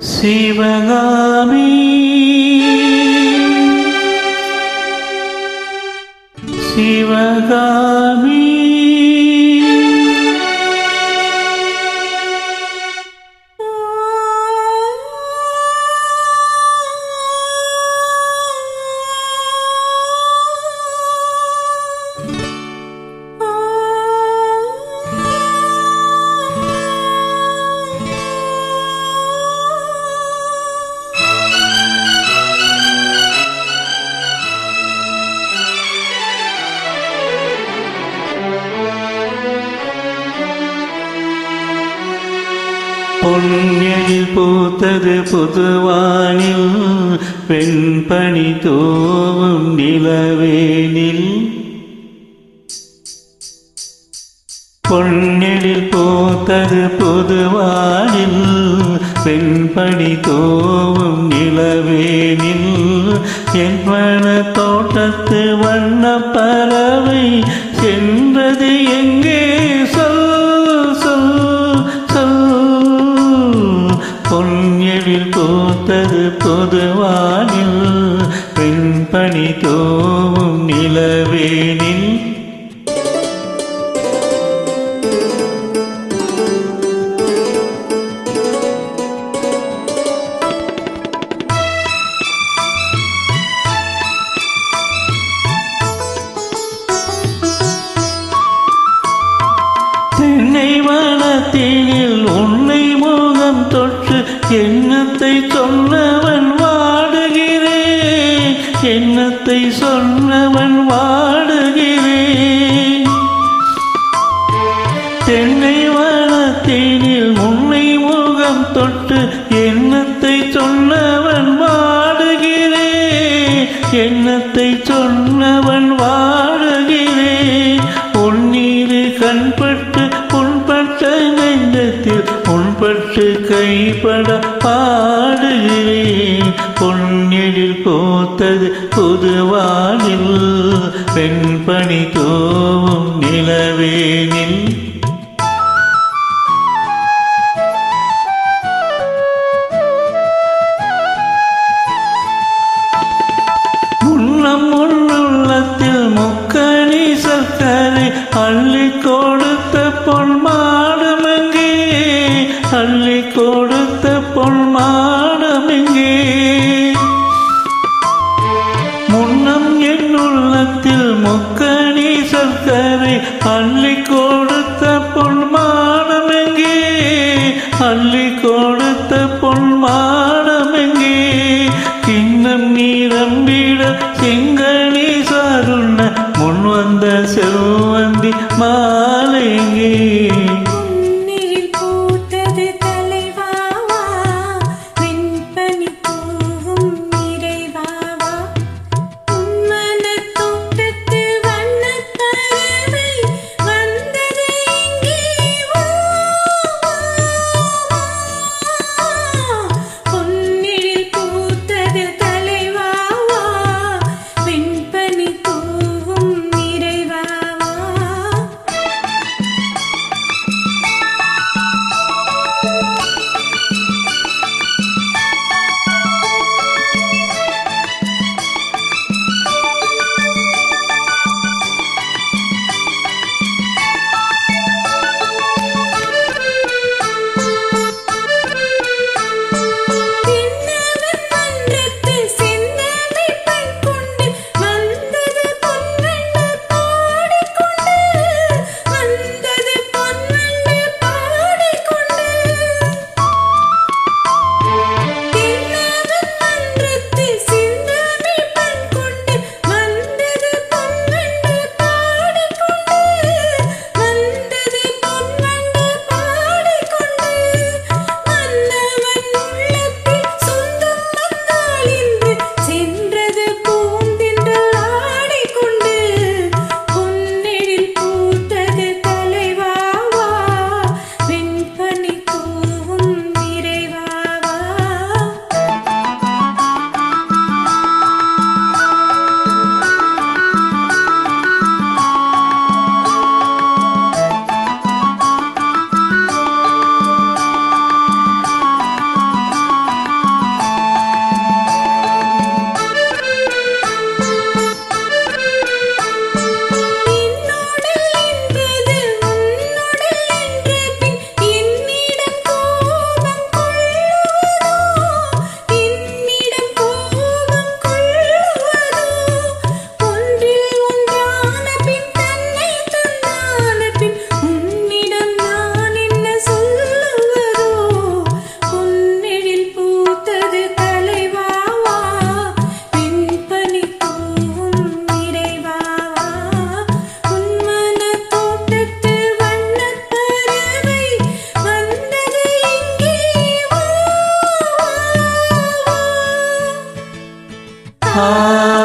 சிவகாமி. சிவகாமி. பொன்னில் பூத்தது புதுவானில் பெண்பணி தோவும் நிலவேனில். பொன்னெழில் பூத்தது புதுவானில் பெண்பணி தோவும் நிலவேனில். என் தோட்டத்து வண்ண பறவை சென்றது எங்கே? பொதுவானில் வெண்பனி தோவும் நிலவேனில் தென்னை வனத்தினில் உன்னை மோகம் தொற்று எண்ணத்தை எண்ணத்தை சொன்னவன் வாடுகிறேன் உன்னீரு கண்பட்டு புண்பட்ட நெஞ்சத்தில் உன்பட்டு கைப்பட பாடுகிறேன் பொன்னெழில் போத்தது புதுவானில் பெண்பணி தோவும் நிலவே. முக்கணி சர்க்கரை அள்ளி கொடுத்த பொன்மானமெங்கே அள்ளி கொடுத்த பொன்மானமெங்கே கிண்ணம் நீரம்பிட செங்கனி சாருண்ண முன் வந்த செல்வந்தி மா heart.